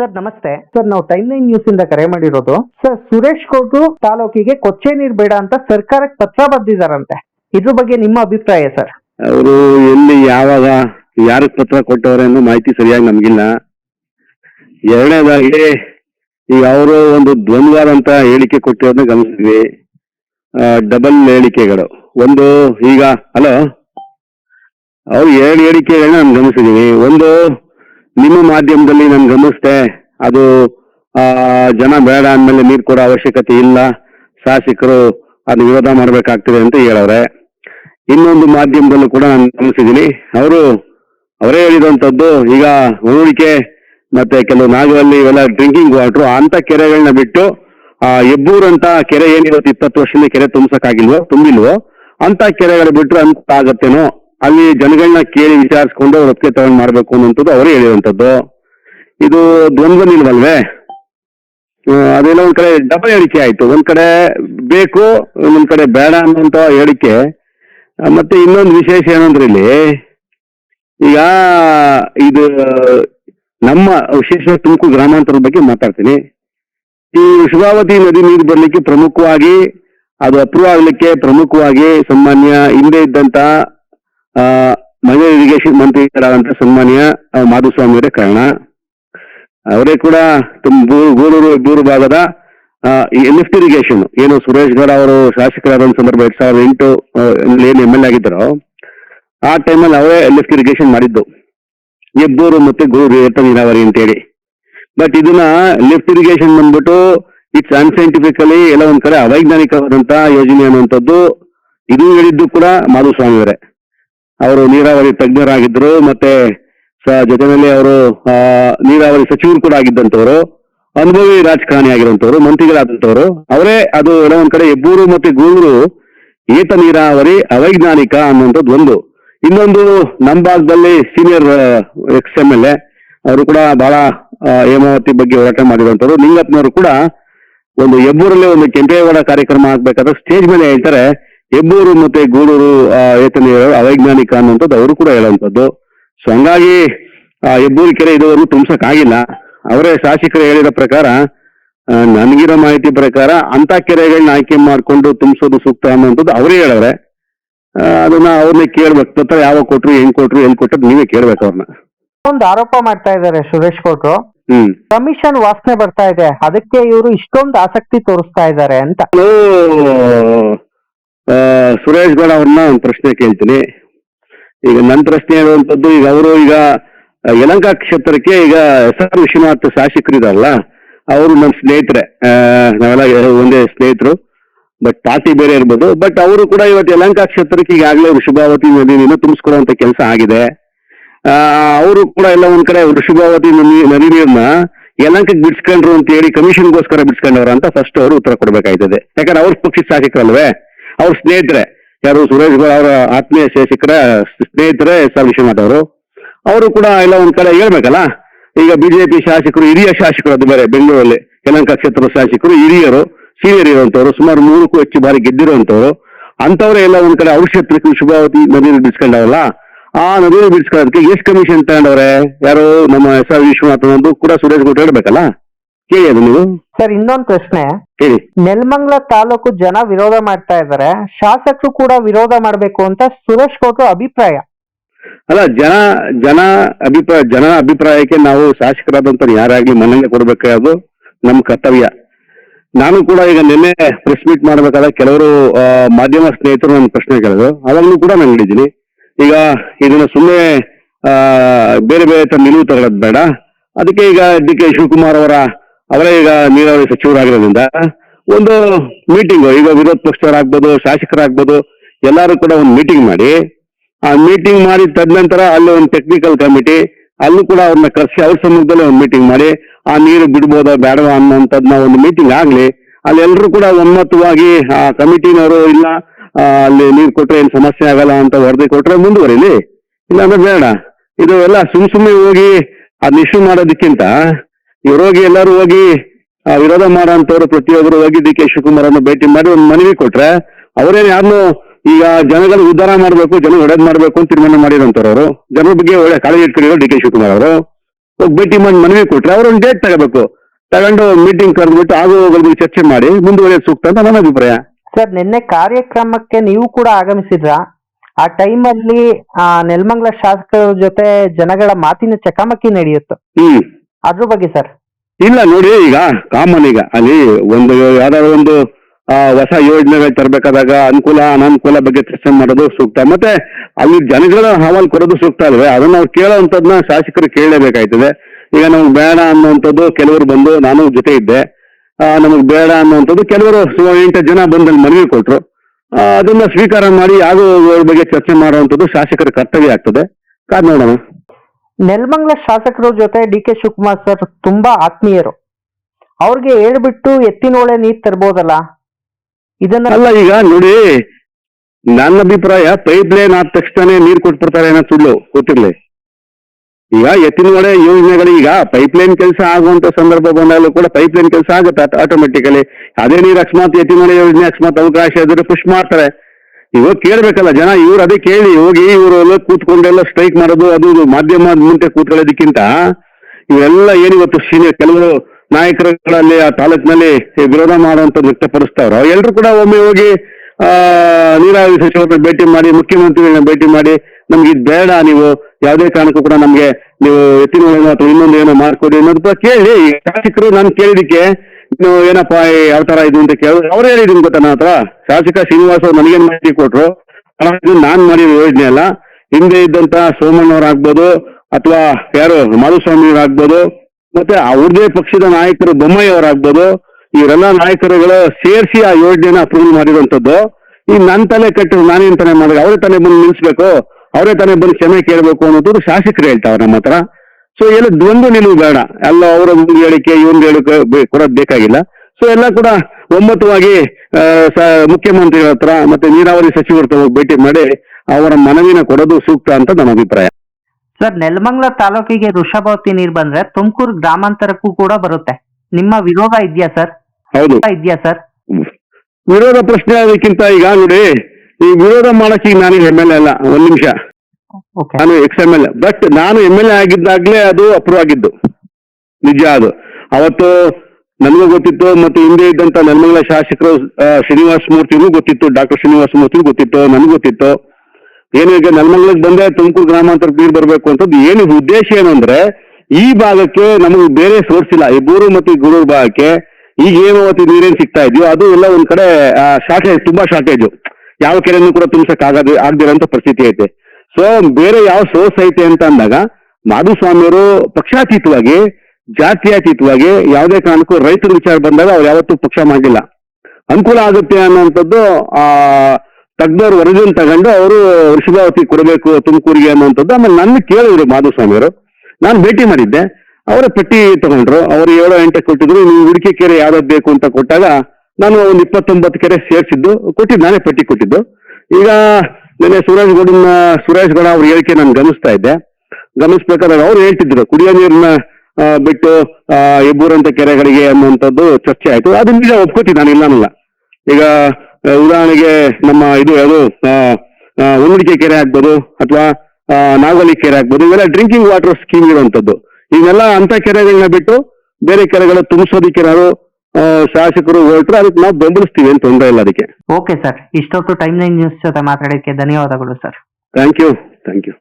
Sir, ನಮಸ್ತೆ. Sir, ನಾವು time line news ಇಂದ ಕರೆ ಮಾಡಿರೋದು. ಸರ್, ಸುರೇಶ್ ಗೌಡ್ರು ತಾಲೂಕಿಗೆ ಕೊಚ್ಚೆ ನೀರು ಬೇಡ ಅಂತ ಸರ್ಕಾರಕ್ಕೆ ಪತ್ರ ಬರೆದಿದ್ದಾರಂತೆ ಇದ್ರ ಬಗ್ಗೆ ನಿಮ್ಮ ಅಭಿಪ್ರಾಯ ಸರ್? ಅವರು ಎಲ್ಲಿ ಯಾವಾಗ ಯಾರಿಗೆ ಪತ್ರ ಕೊಟ್ಟವ್ರೆ ಅನ್ನೋ ಮಾಹಿತಿ ಸರಿಯಾಗಿ ನಮಗಿಲ್ಲ. ಎರಡನೇದಾಗಿ, ಈಗ ಅವರು ಒಂದು ದ್ವಂದ್ವಾದಂತ ಹೇಳಿಕೆ ಕೊಟ್ಟಿರೋದನ್ನ ಗಮನಿಸಿದ್ವಿ. ಡಬಲ್ ಹೇಳಿಕೆಗಳು. ಒಂದು ಈಗ ಹಲೋ ಅವ್ರು ಎರಡು ಹೇಳಿಕೆಗಳನ್ನ ನಾನು ಗಮನಿಸಿದೀವಿ ಒಂದು ನಿಮ್ಮ ಮಾಧ್ಯಮದಲ್ಲಿ ನಾನು ಗಮನಿಸ್ದೆ, ಅದು ಜನ ಬೇಡ ಅಂದಮೇಲೆ ನೀರು ಕೊಡೋ ಅವಶ್ಯಕತೆ ಇಲ್ಲ, ಶಾಸಕರು ಅದು ವಿರೋಧ ಮಾಡಬೇಕಾಗ್ತದೆ ಅಂತ ಹೇಳವ್ರೆ. ಇನ್ನೊಂದು ಮಾಧ್ಯಮದಲ್ಲೂ ಕೂಡ ನಾನು ಗಮನಿಸಿದ್ದೀನಿ. ಅವರು, ಅವರೇ ಹೇಳಿದಂಥದ್ದು, ಈಗ ಉರುಳಿಕೆ ಮತ್ತೆ ಕೆಲವು ನಾಗವಲ್ಲಿ ಇವೆಲ್ಲ ಡ್ರಿಂಕಿಂಗ್ ವಾಟ್ರು ಅಂತ ಕೆರೆಗಳನ್ನ ಬಿಟ್ಟು ಅಂತ ಕೆರೆ ಏನಿರುತ್ತೆ ಇಪ್ಪತ್ತು ವರ್ಷದಿಂದ ಕೆರೆ ತುಂಬಿಸಕ್ಕಾಗಿಲ್ವೋ, ತುಂಬಿಲ್ವೋ, ಅಂತ ಕೆರೆಗಳು ಬಿಟ್ಟರೆ ಅಂತ ಆಗತ್ತೇನೋ ಅಲ್ಲಿ ಜನಗಳನ್ನ ಕೇಳಿ ವಿಚಾರಿಸ್ಕೊಂಡು ಅವ್ರ ಒಪ್ಪಿಗೆ ತಗೊಂಡು ಮಾಡ್ಬೇಕು ಅನ್ನೋದು ಅವರೇ ಹೇಳಿರುವಂಥದ್ದು. ಇದು ದ್ವಂದ್ವ ನಿಲ್ವಲ್ವೇ ಅದೆಲ್ಲ ಒಂದ್ ಕಡೆ ಡಬಲ್ ಹೇಳಿಕೆ ಆಯ್ತು. ಒಂದ್ ಕಡೆ ಬೇಕು ಒಂದ್ ಕಡೆ ಬೇಡ ಅನ್ನುವಂತ ಹೇಳಿಕೆ. ಮತ್ತೆ ಇನ್ನೊಂದು ವಿಶೇಷ ಏನಂದ್ರೆ ಇಲ್ಲಿ, ಈಗ ಇದು ನಮ್ಮ ವಿಶೇಷ ತುಮಕೂರು ಗ್ರಾಮಾಂತರದ ಬಗ್ಗೆ ಮಾತಾಡ್ತೀನಿ. ಈ ಶುಭಾವತಿ ನದಿ ನೀರು ಬರಲಿಕ್ಕೆ ಪ್ರಮುಖವಾಗಿ, ಅದು ಅಪ್ರೂವ್ ಆಗಲಿಕ್ಕೆ ಪ್ರಮುಖವಾಗಿ ಸಾಮಾನ್ಯ ಹಿಂದೆ ಇದ್ದಂತ ಮಹಿಳಾ ಇರಿಗೇಷನ್ ಮಂತ್ರಿಗಳಾದಂತ ಸನ್ಮಾನ್ಯ ಮಾಧುಸ್ವಾಮಿ ಅವರೇ ಕಾರಣ. ಅವರೇ ಕೂಡ ಗೂ- ಗೂಳೂರು ಹೆಬ್ಬೂರು ಭಾಗದ ಲಿಫ್ಟ್ ಇರಿಗೇಷನ್ ಏನು ಸುರೇಶ್ ಗೌಡ ಅವರು ಶಾಸಕರಾದ ಸಂದರ್ಭ ಎರಡ್ ಸಾವಿರದ ಎಂಟು ಏನು ಎಂ ಎಲ್ ಎ ಆ ಟೈಮಲ್ಲಿ ಅವರೇ ಲಿಫ್ಟ್ ಇರಿಗೇಷನ್ ಮಾಡಿದ್ದು. ಎಬ್ಬೂರು ಮತ್ತೆ ಗೂಳೂರು ಏತ ನೀರಾವರಿ ಅಂತೇಳಿ. ಬಟ್ ಇದನ್ನ ಲಿಫ್ಟ್ ಇರಿಗೇಷನ್ ಬಂದ್ಬಿಟ್ಟು ಇಟ್ಸ್ ಅನ್ಸೈಂಟಿಫಿಕಲಿ ಎಲ್ಲ ಒಂದ್ ಕಡೆ ಅವೈಜ್ಞಾನಿಕವಾದಂತಹ ಯೋಜನೆ ಅನ್ನುವಂಥದ್ದು ಇದು ಹೇಳಿದ್ದು ಕೂಡ ಮಾಧುಸ್ವಾಮಿ ಅವರೇ ಅವರು ನೀರಾವರಿ ತಜ್ಞರಾಗಿದ್ದರು ಮತ್ತೆ ಜೊತೆಯಲ್ಲಿ ಅವರು ನೀರಾವರಿ ಸಚಿವರು ಕೂಡ ಆಗಿದ್ದಂಥವ್ರು, ಅನುಭವಿ ರಾಜಕಾರಣಿ ಆಗಿರುವಂತವ್ರು ಮಂತ್ರಿಗಳಾದಂಥವ್ರು. ಅವರೇ ಅದು ಒಂದು ಒಂದ್ ಕಡೆ ಹೆಬ್ಬೂರು ಮತ್ತೆ ಗೂಳೂರು ಏತ ನೀರಾವರಿ ಅವೈಜ್ಞಾನಿಕ ಅನ್ನುವಂಥದ್ದು ಒಂದು. ಇನ್ನೊಂದು ನಮ್ಮ ಭಾಗದಲ್ಲಿ senior ex M L A ಅವರು ಕೂಡ ಬಹಳ ಹೇಮಾವತಿ ಬಗ್ಗೆ ಹೋರಾಟ ಮಾಡಿರುವಂತವ್ರು ನಿಂಗಪ್ಪನವರು ಕೂಡ ಒಂದು ಹೆಬ್ಬೂರಲ್ಲಿ ಒಂದು ಕೆಂಪೇಗೌಡ ಕಾರ್ಯಕ್ರಮ ಆಗ್ಬೇಕಾದ್ರೆ ಸ್ಟೇಜ್ ಮೇಲೆ ಹೇಳ್ತಾರೆ ಹೆಬ್ಬೂರು ಮತ್ತೆ ಗೂಡೂರು ಏತನ ಅವೈಜ್ಞಾನಿಕ ಅನ್ನುವಂಥದ್ದು ಅವರು ಕೂಡ ಹೇಳುವಂಥದ್ದು. ಸೊ ಹಂಗಾಗಿ ಹೆಬ್ಬೂರು ಕೆರೆ ಇದುವರೆಗೂ ತುಂಬಿಸಕ್ ಆಗಿಲ್ಲ ಅವರೇ ಶಾಸಕರು ಹೇಳಿದ ಪ್ರಕಾರ ನನಗಿರೋ ಮಾಹಿತಿ ಪ್ರಕಾರ ಅಂತ ಕೆರೆಗಳನ್ನ ಆಯ್ಕೆ ಮಾಡಿಕೊಂಡು ತುಂಬಿಸೋದು ಸೂಕ್ತ ಅನ್ನುವಂಥದ್ದು ಅವರೇ ಹೇಳವ್ರೆ. ಆ, ಅದನ್ನ ಅವ್ರನ್ನೇ ಕೇಳ್ಬೇಕು. ತತ್ರ ಯಾವ ಕೊಟ್ರು ಹೆಂಗ್ ಕೊಟ್ರು ಎಲ್ಲಿ ಕೊಟ್ಟರು ನೀವೇ ಕೇಳ್ಬೇಕು ಅವ್ರನ್ನ. ಒಂದು ಆರೋಪ ಮಾಡ್ತಾ ಇದ್ದಾರೆ ಸುರೇಶ್ ಕೋಟ್ರು ಕಮಿಷನ್ ವಾಸನೆ ಬರ್ತಾ ಇದೆ. ಅದಕ್ಕೆ ಇವರು ಇಷ್ಟೊಂದು ಆಸಕ್ತಿ ತೋರಿಸ್ತಾ ಇದ್ದಾರೆ ಅಂತ. ಸುರೇಶ್ ಗೌಡ ಅವ್ರನ್ನ ಒಂದು ಪ್ರಶ್ನೆ ಕೇಳ್ತೀನಿ. ಈಗ ನನ್ನ ಪ್ರಶ್ನೆ ಹೇಳುವಂಥದ್ದು, ಈಗ ಅವರು ಈಗ ಯಲಂಕಾ ಕ್ಷೇತ್ರಕ್ಕೆ ಈಗ ಎಸ್ ಆರ್ ವಿಶ್ವನಾಥ್ ಶಾಸಕರು ಇದಾರಲ್ಲ ಅವರು ನಮ್ಮ ಸ್ನೇಹಿತರೆ. ನಾವೆಲ್ಲ ಒಂದೇ ಸ್ನೇಹಿತರು, ಬಟ್ ಪಾರ್ಟಿ ಬೇರೆ ಇರ್ಬೋದು. ಬಟ್ ಅವರು ಕೂಡ ಇವತ್ತು ಯಲಂಕಾ ಕ್ಷೇತ್ರಕ್ಕೆ ಈಗಾಗಲೇ ವೃಷಭಾವತಿ ನದಿನಿಂದ ತುಂಬಿಸ್ಕೊಡುವಂತ ಕೆಲಸ ಆಗಿದೆ. ಅವರು ಕೂಡ ಎಲ್ಲ ಒಂದ್ ಕಡೆ ವೃಷಭಾವತಿ ನದಿ ನದಿ ನೀರನ್ನ ಯಲಂಕಕ್ಕೆ ಬಿಡ್ಸ್ಕೊಂಡ್ರು ಅಂತ ಹೇಳಿ ಕಮಿಷನ್ಗೋಸ್ಕರ ಬಿಡ್ಸ್ಕೊಂಡವ್ರ ಅಂತ ಫಸ್ಟ್ ಅವರು ಉತ್ತರ ಕೊಡ್ಬೇಕಾಯ್ತದೆ. ಯಾಕಂದ್ರೆ ಅವ್ರ ಪಕ್ಷದ ಶಾಸಕರಲ್ವೇ? ಅವ್ರ ಸ್ನೇಹಿತರೆ, ಯಾರು ಸುರೇಶ್ ಗೌಡ ಅವರ ಆತ್ಮೀಯ ಶಾಸಕರ ಸ್ನೇಹಿತರೆ ಎಸ್ ಆರ್ ವಿಶ್ವನಾಥ್ ಅವರು. ಅವರು ಕೂಡ ಎಲ್ಲ ಒಂದ್ ಕಡೆ ಹೇಳ್ಬೇಕಲ್ಲ? ಈಗ ಬಿಜೆಪಿ ಶಾಸಕರು, ಹಿರಿಯ ಶಾಸಕರು, ಅದು ಬೇರೆ, ಬೆಂಗಳೂರಲ್ಲಿ ಯಲಹಂಕ ಕ್ಷೇತ್ರದ ಶಾಸಕರು, ಹಿರಿಯರು ಸೀನಿಯರ್ ಇರುವಂತವ್ರು, ಸುಮಾರು ನೂರಕ್ಕೂ ಹೆಚ್ಚು ಬಾರಿ ಗೆದ್ದಿರುವಂತವ್ರು ಅಂತವ್ರೆ ಎಲ್ಲ ಒಂದ್ ಕಡೆ ಕ್ಷೇತ್ರಕ್ಕೆ ಶುಭಾವತಿ ನದಿನ ಬಿಡಿಸ್ಕೊಂಡವಲ್ಲ ಆ ನದಿನ ಬಿಡಿಸ್ಕೊಳ್ಳೋದಕ್ಕೆ ಎಷ್ಟು ಕಮಿಷನ್ ತಗೊಂಡವ್ರೆ? ಯಾರು ನಮ್ಮ ಎಸ್ ಆರ್ ವಿಶ್ವನಾಥ್ ಕೂಡ ಸುರೇಶ್ ಗೌಡ ಹೇಳ್ಬೇಕಲ್ಲ? ಕೇಳಿ ಅದು ನೀವು. ಸರ್ ಇನ್ನೊಂದು ಪ್ರಶ್ನೆ. ಹೇಳಿ. ನೆಲಮಂಗ್ಲ ತಾಲೂಕು ಜನ ವಿರೋಧ ಮಾಡ್ತಾ ಇದ್ದಾರೆ. ಶಾಸಕರು ಕೂಡ ವಿರೋಧ ಮಾಡಬೇಕು ಅಂತ ಸುರೇಶ್ ಗೌಡ್ರು ಅಭಿಪ್ರಾಯ. ಅಲ್ಲ ಜನ ಜನ ಅಭಿಪ್ರಾಯ ಜನ ಅಭಿಪ್ರಾಯಕ್ಕೆ ನಾವು ಶಾಸಕರಾದಂತ ಯಾರಾಗ್ಲಿ ಮನ್ನಣೆ ಕೊಡ್ಬೇಕಾದ್ರು ನಮ್ಮ ಕರ್ತವ್ಯ. ನಾನು ಕೂಡ ಈಗ ನಿನ್ನೆ ಪ್ರೆಸ್ ಮೀಟ್ ಮಾಡಬೇಕಾದ ಕೆಲವರು ಮಾಧ್ಯಮ ಸ್ನೇಹಿತರು ನನ್ನ ಪ್ರಶ್ನೆ ಕೇಳಿದ್ರು. ಅವಾಗಲೂ ಕೂಡ ನಾನು ಹೇಳಿದ್ದೀನಿ. ಈಗ ಇದನ್ನ ಸುಮ್ಮನೆ ಬೇರೆ ಬೇರೆ ತರ ನಿಲುವು ತಗೊಳ್ಳೋದು ಬೇಡ. ಅದಕ್ಕೆ ಈಗ ಡಿ ಕೆ ಶಿವಕುಮಾರ್ ಅವರ ಅವರೇ ಈಗ ನೀರಾವರಿ ಸಚಿವರಾಗಿರೋದ್ರಿಂದ ಒಂದು ಮೀಟಿಂಗು ಈಗ ವಿರೋಧ ಪಕ್ಷದವರಾಗ್ಬೋದು, ಶಾಸಕರಾಗ್ಬೋದು, ಎಲ್ಲರೂ ಕೂಡ ಒಂದು ಮೀಟಿಂಗ್ ಮಾಡಿ, ಆ ಮೀಟಿಂಗ್ ಮಾಡಿ ತದನಂತರ ಅಲ್ಲಿ ಒಂದು ಟೆಕ್ನಿಕಲ್ ಕಮಿಟಿ ಅಲ್ಲೂ ಕೂಡ ಅವ್ರನ್ನ ಕರೆಸಿ ಅವ್ರ ಸಮ್ಮುಖದಲ್ಲಿ ಒಂದು ಮೀಟಿಂಗ್ ಮಾಡಿ, ಆ ನೀರು ಬಿಡ್ಬೋದಾ, ಬೇಡವಾ ಅನ್ನೋಂಥದ್ನ ಒಂದು ಮೀಟಿಂಗ್ ಆಗಲಿ, ಅಲ್ಲಿ ಎಲ್ಲರೂ ಕೂಡ ಒಮ್ಮತವಾಗಿ, ಆ ಕಮಿಟಿನವರು ಇಲ್ಲ ಅಲ್ಲಿ ನೀರು ಕೊಟ್ರೆ ಏನು ಸಮಸ್ಯೆ ಆಗಲ್ಲ ಅಂತ ವರದಿ ಕೊಟ್ರೆ ಮುಂದುವರಿಲಿ, ಇಲ್ಲಾಂದ್ರೆ ಬೇಡ. ಇದು ಎಲ್ಲ ಸುಮ್ ಸುಮ್ಮನೆ ಹೋಗಿ ಅದನ್ನ ಇಶ್ಯೂ ಮಾಡೋದಕ್ಕಿಂತ ಇವ್ರು ಹೋಗಿ ಎಲ್ಲರೂ ಹೋಗಿ ವಿರೋಧ ಮಾಡೋಂಥವ್ರು ಪ್ರತಿಯೊಬ್ಬರು ಹೋಗಿ ಡಿ ಕೆ ಶಿವಕುಮಾರ್ ಅನ್ನು ಭೇಟಿ ಮಾಡಿ ಒಂದು ಮನವಿ ಕೊಟ್ರೆ ಅವರೇನು ಯಾರನ್ನು ಈಗ ಜನಗಳ ಉದ್ಧಾರ ಮಾಡಬೇಕು ಜನ ಒಳ್ಳೇದು ಮಾಡಬೇಕು ಅಂತ ತೀರ್ಮಾನ ಮಾಡಿರೋಂಥವ್ರು ಅವರು. ಜನರ ಬಗ್ಗೆ ಒಳ್ಳೆ ಕಾಳಜಿ ಇಟ್ಕೊಂಡಿರೋ ಡಿ ಕೆ ಶಿವಕುಮಾರ್ ಅವರು. ಹೋಗಿ ಭೇಟಿ ಮಾಡಿ ಮನವಿ ಕೊಟ್ರೆ ಅವರು ಒಂದು ಡೇಟ್ ತಗೋಬೇಕು. ತಗೊಂಡು ಮೀಟಿಂಗ್ ಕರೆದ್ಬಿಟ್ಟು ಆಗೋ ಹೋಗೋದ್ರ ಚರ್ಚೆ ಮಾಡಿ ಮುಂದುವರಿಯೋದು ಸೂಕ್ತ ಅಂತ ನನ್ನ ಅಭಿಪ್ರಾಯ. ಸರ್ ನಿನ್ನೆ ಕಾರ್ಯಕ್ರಮಕ್ಕೆ ನೀವು ಕೂಡ ಆಗಮಿಸಿದ್ರ? ಆ ಟೈಮಲ್ಲಿ ನೆಲಮಂಗಲ ಶಾಸಕರ ಜೊತೆ ಜನಗಳ ಮಾತಿನ ಚಕಮಕಿ ನಡೆಯುತ್ತೆ. ಅದ್ರ ಬಗ್ಗೆ ಸರ್? ಇಲ್ಲ ನೋಡಿ, ಈಗ ಕಾಮನ್ ಈಗ. ಅಲ್ಲಿ ಒಂದು ಯಾವ್ದಾದ್ರು ಒಂದು ಹೊಸ ಯೋಜನೆಗಳು ತರಬೇಕಾದಾಗ ಅನುಕೂಲ, ಅನಾನುಕೂಲ ಬಗ್ಗೆ ಚರ್ಚೆ ಮಾಡೋದು ಸೂಕ್ತ. ಮತ್ತೆ ಅಲ್ಲಿ ಜನಗಳ ಹವಾಲು ಕೊಡೋದು ಸೂಕ್ತ ಅಲ್ವೇ? ಅದನ್ನ ನಾವು ಕೇಳೋವಂಥದ್ದನ್ನ ಶಾಸಕರು ಕೇಳಲೇಬೇಕಾಯ್ತದೆ ಈಗ ನಮ್ಗೆ ಬೇಡ ಅನ್ನುವಂಥದ್ದು ಕೆಲವರು ಬಂದು, ನಾನು ಜೊತೆ ಇದ್ದೆ. ನಮಗೆ ಬೇಡ ಅನ್ನುವಂಥದ್ದು ಕೆಲವರು ಸುಮಾರು ಎಂಟು ಜನ ಬಂದು ಮನವಿ ಕೊಟ್ಟರು ಅದನ್ನ ಸ್ವೀಕಾರ ಮಾಡಿ ಯಾವ ಬಗ್ಗೆ ಚರ್ಚೆ ಮಾಡುವಂಥದ್ದು ಶಾಸಕರ ಕರ್ತವ್ಯ ಆಗ್ತದೆ. ಕಾರಣ ನೋಡೋಣ. ನೆಲಮಂಗಲ ಶಾಸಕರ ಜೊತೆ ಡಿ ಕೆ ಶಿವಕುಮಾರ್ ಸರ್ ತುಂಬಾ ಆತ್ಮೀಯರು. ಅವ್ರಿಗೆ ಹೇಳ್ಬಿಟ್ಟು ಎತ್ತಿನೋಳೆ ನೀರ್ ತರ್ಬೋದಲ್ಲ? ಇದನ್ನ ಅಲ್ಲ ಈಗ ನೋಡಿ, ನನ್ನ ಅಭಿಪ್ರಾಯ ಪೈಪ್ ಲೈನ್ ಆದ ತಕ್ಷಣ ನೀರು ಕೊಟ್ಬಿಡ್ತಾರೆ ಅನ್ನೋ ಸುಳ್ಳು, ಗೊತ್ತಿರ್ಲಿ. ಈಗ ಎತ್ತಿನೊಳೆ ಯೋಜನೆಗಳು ಈಗ ಪೈಪ್ ಲೈನ್ ಕೆಲಸ ಆಗುವಂತ ಸಂದರ್ಭ ಬಂದಾಗಲೂ ಕೂಡ ಪೈಪ್ ಲೈನ್ ಕೆಲಸ ಆಗುತ್ತೆ ಆಟೋಮೆಟಿಕಲಿ. ಅದೇ ನೀರು ಅಕಸ್ಮಾತ್ ಎತ್ತಿನೊಳೆ ಯೋಜನೆ ಅಕಸ್ಮಾತ್ ಅವಕಾಶ ಇದ್ರೆ ಪುಷ್ ಮಾಡ್ತಾರೆ. ಇವಾಗ ಕೇಳ್ಬೇಕಲ್ಲ ಜನ, ಇವ್ರು ಅದೇ ಕೇಳಿ ಹೋಗಿ ಇವರು ಎಲ್ಲ ಕೂತ್ಕೊಂಡೆಲ್ಲ ಸ್ಟ್ರೈಕ್ ಮಾಡೋದು, ಅದು ಇದು ಮಾಧ್ಯಮ ಮುಂದೆ ಕೂತ್ಕೊಳ್ಳೋದಕ್ಕಿಂತ ಇವೆಲ್ಲ ಏನಿವತ್ತು ಸೀನಿಯರ್ ಕೆಲವರು ನಾಯಕರುಗಳಲ್ಲಿ ಆ ತಾಲೂಕಿನಲ್ಲಿ ವಿರೋಧ ಮಾಡುವಂತ ವ್ಯಕ್ತಪಡಿಸ್ತಾರೋ ಎಲ್ಲರೂ ಕೂಡ ಒಮ್ಮೆ ಹೋಗಿ ನೀರಾವರಿ ಸಚಿವರನ್ನ ಭೇಟಿ ಮಾಡಿ, ಮುಖ್ಯಮಂತ್ರಿಗಳನ್ನ ಭೇಟಿ ಮಾಡಿ, ನಮ್ಗೆ ಇದು ಬೇಡ, ನೀವು ಯಾವುದೇ ಕಾರಣಕ್ಕೂ ಕೂಡ ನಮ್ಗೆ ನೀವು ಎತ್ತಿನ ಅಥವಾ ಇನ್ನೊಂದು ಏನೋ ಮಾಡ್ಕೊಡಿ ಅನ್ನೋದು ಕೇಳಿ. ಶಾಸಕರು ನಾನು ಕೇಳಿದಕ್ಕೆ ನೀವು ಏನಪ್ಪ ಯಾವ ತರ ಇದು ಅಂತ ಕೇಳಿದ್ರೆ ಅವ್ರು ಹೇಳಿದ್ದೀನಿ ಗೊತ್ತಾ ನನ್ನ ಹತ್ರ? ಶಾಸಕ ಶ್ರೀನಿವಾಸ್ ಅವ್ರು ನನಗೇನು ಮಾಹಿತಿ ಕೊಟ್ರು? ಇದು ನಾನ್ ಮಾಡಿರೋ ಯೋಜನೆ ಅಲ್ಲ. ಹಿಂದೆ ಇದ್ದಂತ ಸೋಮಣ್ಣವ್ರಾಗ್ಬೋದು ಅಥವಾ ಯಾರು, ಮಾಧುಸ್ವಾಮಿ ಆಗ್ಬೋದು, ಮತ್ತೆ ಅವ್ರದೇ ಪಕ್ಷದ ನಾಯಕರು ಬೊಮ್ಮಾಯಿ ಅವರಾಗ್ಬೋದು ಇವರೆಲ್ಲ ನಾಯಕರುಗಳು ಸೇರಿಸಿ ಆ ಯೋಜನೆನ ಅಪ್ರೂವ್ ಮಾಡಿರುವಂತದ್ದು ಈ ನನ್ನ ತಲೆ ಕಟ್ಟು ನಾನೇನ್ ತಾನೇ ಮಾಡಿದ್ರೆ ಅವರೇ ತಾನೇ ಬಂದು ನಿಲ್ಸ್ಬೇಕು, ಅವರೇ ತಾನೇ ಬಂದು ಕ್ಷಮೆ ಕೇಳಬೇಕು ಅನ್ನೋದು ಶಾಸಕರು ಹೇಳ್ತಾವ್ರೆ ನಮ್ಮ ಹತ್ರ. ಸೊ ಎಲ್ಲ ದ್ವಂದ್ವ ನಿಲುವು ಬೇಡ. ಎಲ್ಲ ಅವರ ಒಂದು ಹೇಳಿಕೆ ಇವ್ರ ಹೇಳಿಕೆ ಕೊಡೋದು ಬೇಕಾಗಿಲ್ಲ. ಸೊ ಎಲ್ಲ ಕೂಡ ಒಮ್ಮತವಾಗಿ ಮುಖ್ಯಮಂತ್ರಿಗಳ ಹತ್ರ ಮತ್ತೆ ನೀರಾವರಿ ಸಚಿವರ ಹತ್ರ ಭೇಟಿ ಮಾಡಿ ಅವರ ಮನವಿನ ಕೊಡೋದು ಸೂಕ್ತ ಅಂತ ನನ್ನ ಅಭಿಪ್ರಾಯ. ಸರ್ ನೆಲಮಂಗಲ ತಾಲೂಕಿಗೆ ವೃಷಭಾವತಿ ನೀರು ಬಂದ್ರೆ ತುಮಕೂರು ಗ್ರಾಮಾಂತರಕ್ಕೂ ಕೂಡ ಬರುತ್ತೆ. ನಿಮ್ಮ ವಿರೋಧ ಇದೆಯಾ ಸರ್ ಹೌದು. ಇದೆಯಾ ಸರ್ ವಿರೋಧ ಪ್ರಶ್ನೆ ಅದಕ್ಕಿಂತ ಈಗ ನೋಡಿ ಈ ವಿರೋಧ ಮಾಡಕ್ಕೆ ಈಗ ನಾನು ಎಂ ಎಲ್ ಎ ಅಲ್ಲ. ಒಂದ್ ನಿಮಿಷ. ನಾನು ಎಕ್ಸ್ ಎಂ ಎಲ್ ಬಟ್ ನಾನು ಎಂ ಎಲ್ ಎ ಆಗಿದ್ದಾಗಲೇ ಅದು ಅಪ್ರೂವ್ ಆಗಿದ್ದು. ನಿಜ ಅದು. ಅವತ್ತು ನನಗೂ ಗೊತ್ತಿತ್ತು ಮತ್ತೆ ಹಿಂದೆ ಇದ್ದಂತ ನೆಲಮಂಗಲ ಶಾಸಕರು ಶ್ರೀನಿವಾಸ ಮೂರ್ತಿಗೂ ಗೊತ್ತಿತ್ತು, ಡಾಕ್ಟರ್ ಶ್ರೀನಿವಾಸ ಮೂರ್ತಿಗೂ ಗೊತ್ತಿತ್ತು, ನನಗೂ ಗೊತ್ತಿತ್ತು. ಏನು ಈಗ ನೆಲಮಂಗಲಕ್ಕೆ ಬಂದೆ ತುಮಕೂರು ಗ್ರಾಮಾಂತರ ನೀರು ಬರಬೇಕು ಅಂತದ್ದು ಏನು ಉದ್ದೇಶ ಏನು ಈ ಭಾಗಕ್ಕೆ ನಮಗೆ ಬೇರೆ ಸೋರ್ಸ್ ಇಲ್ಲ. ಈ ಬೂರು ಮತ್ತು ಈ ಗೂಳೂರು ಭಾಗಕ್ಕೆ ಈಗ ಏನು ಅವತ್ತು ನೀರೇನು ಸಿಗ್ತಾ ಇದೆಯೋ, ಅದು ಎಲ್ಲ ಒಂದು ಕಡೆ ಶಾರ್ಟೇಜ್ ತುಂಬಾ ಶಾರ್ಟೇಜು ಯಾವ ಕೆರೆನೂ ಕೂಡ ತುಂಬಿಸಕ್ ಆಗದೆ ಆಗದಿರೋಂಥ ಪರಿಸ್ಥಿತಿ ಐತೆ. ಸೊ ಬೇರೆ ಯಾವ ಸೋರ್ಸ್ ಐತೆ ಅಂತ ಅಂದಾಗ, ಮಾಧುಸ್ವಾಮಿಯವರು ಪಕ್ಷಾತೀತವಾಗಿ, ಜಾತಿಯಾತೀತವಾಗಿ ಯಾವುದೇ ಕಾರಣಕ್ಕೂ ರೈತರ ವಿಚಾರ ಬಂದಾಗ ಅವ್ರು ಯಾವತ್ತೂ ಪಕ್ಷ ಮಾಡಿಲ್ಲ ಅನುಕೂಲ ಆಗುತ್ತೆ ಅನ್ನುವಂಥದ್ದು, ಆ, ತಜ್ಞರು ವರದಿಯನ್ನು ತಗೊಂಡು ಅವರು ವೃಷಭಾವತಿ ಕೊಡಬೇಕು, ತುಮಕೂರಿಗೆ ಅನ್ನುವಂಥದ್ದು ಆಮೇಲೆ ನನ್ನ ಕೇಳಿದ್ರು ಮಾಧುಸ್ವಾಮಿಯವರು. ನಾನು ಭೇಟಿ ಮಾಡಿದ್ದೆ. ಅವರ ಪಟ್ಟಿ ತಗೊಂಡ್ರು. ಅವರು ಏಳು ಎಂಟು ಕೊಟ್ಟಿದ್ರು. ನೀವು ಹುಡುಕಿ ಕೆರೆ ಯಾವ್ದಾದ್ ಬೇಕು ಅಂತ ಕೊಟ್ಟಾಗ ನಾನು ಒಂದು ಇಪ್ಪತ್ತೊಂಬತ್ತು ಕೆರೆ ಸೇರಿಸಿದ್ದು, ಕೊಟ್ಟಿದ್ದು, ನಾನೇ ಪಟ್ಟಿ ಕೊಟ್ಟಿದ್ದು. ಈಗ ನೆನ್ನೆ ಸುರೇಶ್ ಗೌಡನ ಸುರೇಶ್ ಗೌಡ ಅವ್ರ ಹೇಳಿಕೆ ನಾನು ಗಮನಿಸ್ತಾ ಇದ್ದೆ. ಗಮನಿಸ್ಬೇಕಾದ್ರೆ ಅವ್ರು ಹೇಳ್ತಿದ್ರು ಕುಡಿಯೋ ನೀರನ್ನ ಬಿಟ್ಟು ಆ, ಇಬ್ಬರಂತ ಕೆರೆಗಳಿಗೆ ಅನ್ನುವಂಥದ್ದು ಚರ್ಚೆ ಆಯ್ತು. ಅದು ನಿಜ ಒಪ್ಕೋತೀನಿ ನಾನು ಇಲ್ಲ ಈಗ ಉದಾಹರಣೆಗೆ ನಮ್ಮ ಇದು ಯಾವುದು ಉಂಡಿಕೆ ಕೆರೆ ಆಗ್ಬೋದು ಅಥವಾ ನಾಗಲಿ ಕೆರೆ ಆಗ್ಬೋದು ಇವೆಲ್ಲ ಡ್ರಿಂಕಿಂಗ್ ವಾಟರ್ ಸ್ಕೀಮ್ ಇರುವಂತದ್ದು ಇವನ್ನೆಲ್ಲ ಅಂತ ಕೆರೆಗಳನ್ನ ಬಿಟ್ಟು ಬೇರೆ ಕೆರೆಗಳು ತುಂಬಿಸೋದಕ್ಕೆ ನಾವು ಶಾಸಕರು ಹೊರಟ್ರೆ ಅದಕ್ಕೆ ನಾವು ಬೆಂಬಲಿಸ್ತೀವಿ ಏನ್ ತೊಂದರೆ ಇಲ್ಲ ಅದಕ್ಕೆ. ಓಕೆ ಸರ್ ಇಷ್ಟೊತ್ತು ಟೈಮ್ ನೈನ್ ನ್ಯೂಸ್ ಜೊತೆ ಮಾತಾಡೋಕ್ಕೆ ಧನ್ಯವಾದಗಳು sir. Thank you thank you